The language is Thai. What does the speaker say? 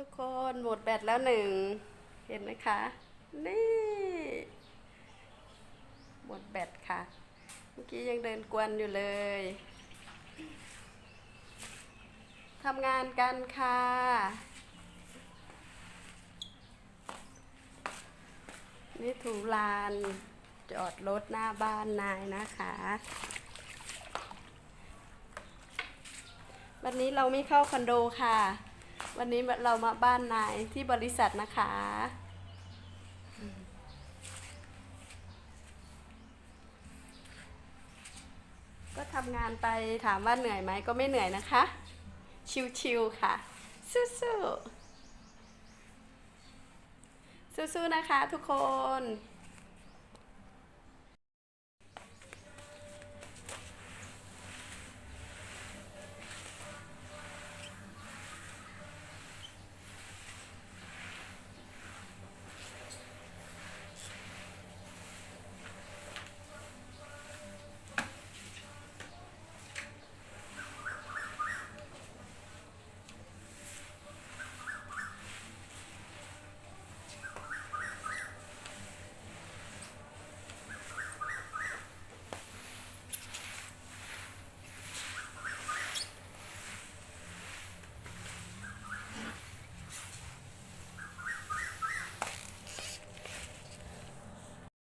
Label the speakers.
Speaker 1: ทุกคนหมดแบตแล้วหนึ่ง เห็นไหมคะ นี่ หมดแบตค่ะ เมื่อกี้ยังเดินกวนอยู่เลยทำงานกันค่ะ นี่ถูลานจอดรถหน้าบ้านนายนะคะ วันนี้เราไม่เข้าคอนโดค่ะ วันนี้เรามาบ้านนายที่บริษัทนะคะ ก็ทำงานไปถามว่าเหนื่อยไหมก็ไม่เหนื่อยนะคะ ชิวๆค่ะ สู้ๆสู้ๆนะคะทุกคน